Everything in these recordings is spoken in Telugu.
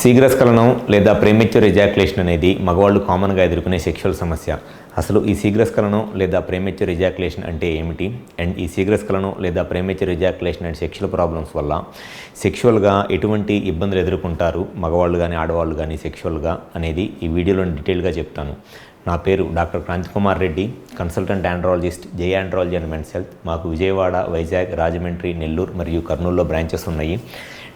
శీఘ్రస్ఖలనం లేదా ప్రేమిచ్యూర్ ఎజాక్యులేషన్ అనేది మగవాళ్ళు కామన్గా ఎదుర్కొనే సెక్షువల్ సమస్య. అసలు ఈ శీఘ్రస్ఖలనం లేదా ప్రేమిచ్యూర్ ఎజాక్యులేషన్ అంటే ఏమిటి? అండ్ ఈ శీఘ్రస్ఖలనం లేదా premature ejaculation and sexual problems వల్ల సెక్షువల్గా ఎటువంటి ఇబ్బందులు ఎదుర్కొంటారు? మగవాళ్ళు కానీ ఆడవాళ్ళు కానీ సెక్షువల్గా అనేది ఈ వీడియోలో డీటెయిల్గా చెప్తాను. నా పేరు doctor Kranthikumar Reddy consultant andrologist J andrology and men's health మాకు విజయవాడ వైజాగ్ రాజమండ్రి నెల్లూరు మరియు కర్నూలులో బ్రాంచెస్ ఉన్నాయి.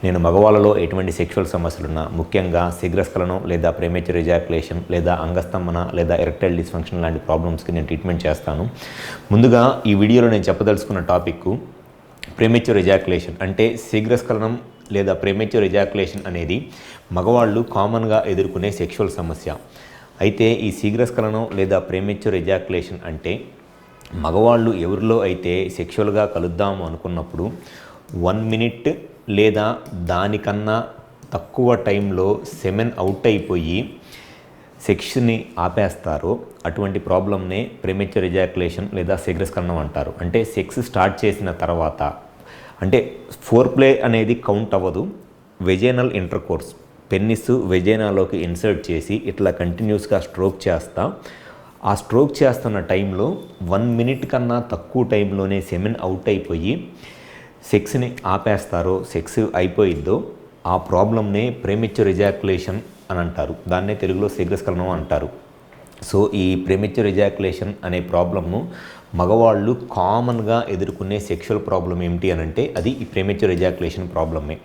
నేను మగవాళ్ళలో ఎటువంటి సెక్షువల్ సమస్యలున్నా ముఖ్యంగా శీఘ్రస్ఖలనం లేదా ప్రేమేచర్ ఎజాకులేషన్ లేదా అంగస్తంభన లేదా ఎరెక్టైల్ డిస్ఫంక్షన్ లాంటి ప్రాబ్లమ్స్కి నేను ట్రీట్మెంట్ చేస్తాను. ముందుగా ఈ వీడియోలో నేను చెప్పదలుచుకున్న టాపిక్ ప్రేమేచ్యూర్ ఎజాకులేషన్ అంటే శీఘ్రస్ఖలనం లేదా ప్రేమేచ్యూర్ ఎజాకులేషన్ అనేది మగవాళ్ళు కామన్గా ఎదుర్కొనే సెక్షువల్ సమస్య. అయితే ఈ శీఘ్రస్ఖలనం లేదా ప్రేమేచ్యూర్ ఎజాకులేషన్ అంటే మగవాళ్ళు ఎవరిలో అయితే సెక్షువల్గా కలుద్దాము అనుకున్నప్పుడు వన్ మినిట్ లేదా దానికన్నా తక్కువ టైంలో సెమెన్ అవుట్ అయిపోయి సెక్స్ని ఆపేస్తారో. అటువంటి ప్రాబ్లమ్నే ప్రెమెచ్యూర్ ఎజాకులేషన్ లేదా శీఘ్రస్కరణం అంటారు. అంటే సెక్స్ స్టార్ట్ చేసిన తర్వాత అంటే ఫోర్ ప్లే అనేది కౌంట్ అవ్వదు. వెజైనల్ ఇంటర్ కోర్స్ పెన్నిస్ వెజైనాలోకి ఇన్సర్ట్ చేసి ఇట్లా కంటిన్యూస్గా స్ట్రోక్ చేస్తా. ఆ స్ట్రోక్ చేస్తున్న టైంలో వన్ మినిట్ కన్నా తక్కువ టైంలోనే సెమెన్ అవుట్ అయిపోయి సెక్స్ని ఆపేస్తారో సెక్స్ అయిపోయిద్దో ఆ ప్రాబ్లమ్నే ప్రేమిచ్యూర్ ఎజాకులేషన్ అని అంటారు. దాన్నే తెలుగులో శీఘ్రస్కలనం అంటారు. సో ఈ ప్రేమిచ్యూర్ ఎజాకులేషన్ అనే ప్రాబ్లమ్ను మగవాళ్ళు కామన్గా ఎదుర్కొనే సెక్షువల్ ప్రాబ్లం ఏమిటి అని అంటే అది ఈ ప్రేమిచ్యూర్ ఎజాకులేషన్ ప్రాబ్లమే.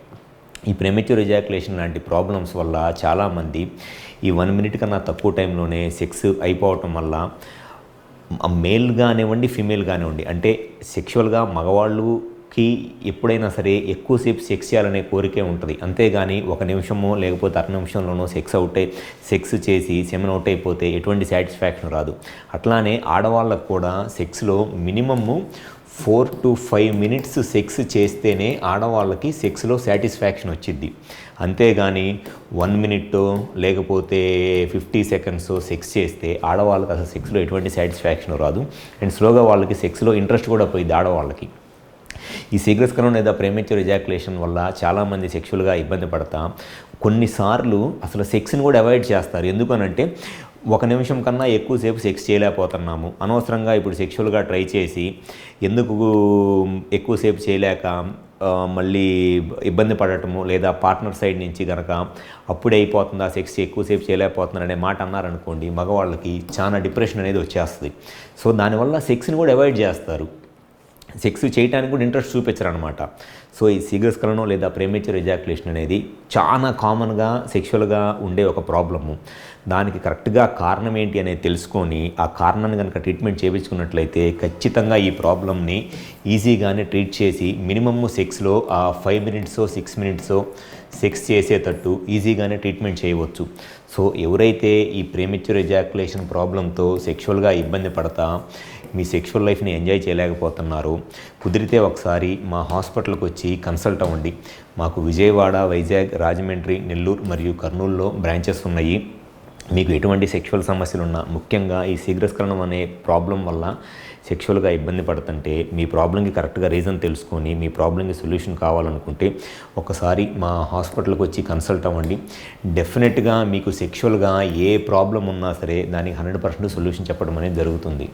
ఈ ప్రెమెచ్యూర్ ఎజాకులేషన్ లాంటి ప్రాబ్లమ్స్ వల్ల చాలామంది ఈ వన్ మినిట్ కన్నా తక్కువ టైంలోనే సెక్స్ అయిపోవటం వల్ల మేల్ కానివ్వండి ఫీమేల్ కానివ్వండి అంటే సెక్షువల్గా కి ఎప్పుడైనా సరే ఎక్కువసేపు సెక్స్ చేయాలనే కోరికే ఉంటుంది. అంతేగాని ఒక నిమిషమో లేకపోతే అర నిమిషంలోనో సెక్స్ అవుట్ సెక్స్ చేసి సెమెన్ అవుట్ అయిపోతే ఎటువంటి సాటిస్ఫాక్షన్ రాదు. అట్లానే ఆడవాళ్ళకు కూడా సెక్స్లో minimum four to five minutes sex చేస్తేనే ఆడవాళ్ళకి సెక్స్లో సాటిస్ఫాక్షన్ వచ్చింది అంతేగాని వన్ మినిట్ లేకపోతే ఫిఫ్టీ సెకండ్స్ సెక్స్ చేస్తే ఆడవాళ్ళకి అసలు సెక్స్లో ఎటువంటి సాటిస్ఫాక్షన్ రాదు. అండ్ స్లోగా వాళ్ళకి సెక్స్లో ఇంట్రెస్ట్ కూడా పోయింది ఆడవాళ్ళకి. ఈ శీఘ్రస్కరం లేదా ప్రేమేచ్యూర్ ఎజాకులేషన్ వల్ల చాలామంది సెక్షువల్గా ఇబ్బంది పడతా. కొన్నిసార్లు అసలు సెక్స్ని కూడా అవాయిడ్ చేస్తారు. ఎందుకనంటే ఒక నిమిషం కన్నా ఎక్కువసేపు సెక్స్ చేయలేకపోతున్నాము. అనవసరంగా ఇప్పుడు సెక్షువల్గా ట్రై చేసి ఎందుకు ఎక్కువసేపు చేయలేక మళ్ళీ ఇబ్బంది పడటము లేదా పార్ట్నర్ సైడ్ నుంచి కనుక అప్పుడే అయిపోతుందా సెక్స్ ఎక్కువసేపు చేయలేకపోతున్నారు అనే మాట అన్నారనుకోండి మగవాళ్ళకి చాలా డిప్రెషన్ అనేది వచ్చేస్తుంది. సో దానివల్ల సెక్స్ని కూడా అవాయిడ్ చేస్తారు. సెక్స్ చేయడానికి కూడా ఇంట్రెస్ట్ చూపించరు అనమాట సో ఈ శీఘ్రస్ఖలనం లేదా ప్రేమేచర్ ఎజాకులేషన్ అనేది చాలా కామన్గా సెక్షువల్గా ఉండే ఒక ప్రాబ్లము. దానికి కరెక్ట్గా కారణం ఏంటి అనేది తెలుసుకొని ఆ కారణాన్ని కనుక ట్రీట్మెంట్ చేయించుకున్నట్లయితే ఖచ్చితంగా ఈ ప్రాబ్లమ్ని ఈజీగానే ట్రీట్ చేసి మినిమమ్ సెక్స్లో ఆ ఫైవ్ మినిట్సో సిక్స్ మినిట్సో సెక్స్ చేసేటట్టు ఈజీగానే ట్రీట్మెంట్ చేయవచ్చు. సో ఎవరైతే ఈ ప్రేమిచ్యూర్ ఎజాకులేషన్ ప్రాబ్లంతో సెక్షువల్గా ఇబ్బంది పడతా మీ సెక్షువల్ లైఫ్ని ఎంజాయ్ చేయలేకపోతున్నారు. కుదిరితే ఒకసారి మా హాస్పిటల్కి వచ్చి కన్సల్ట్ అవ్వండి. మాకు విజయవాడ వైజాగ్ రాజమండ్రి నెల్లూరు మరియు కర్నూలులో బ్రాంచెస్ ఉన్నాయి. మీకు ఎటువంటి సెక్షువల్ సమస్యలు ఉన్నా ముఖ్యంగా ఈ శీఘ్రస్కరణం అనే ప్రాబ్లం వల్ల సెక్షువల్గా ఇబ్బంది పడుతుంటే మీ ప్రాబ్లంకి కరెక్ట్గా రీజన్ తెలుసుకొని మీ ప్రాబ్లంకి సొల్యూషన్ కావాలనుకుంటే ఒకసారి మా హాస్పిటల్కి వచ్చి కన్సల్ట్ అవ్వండి. డెఫినెట్గా మీకు సెక్షువల్గా ఏ ప్రాబ్లం ఉన్నా సరే దానికి హండ్రెడ్ పర్సెంట్ సొల్యూషన్ చెప్పడం అనేది జరుగుతుంది.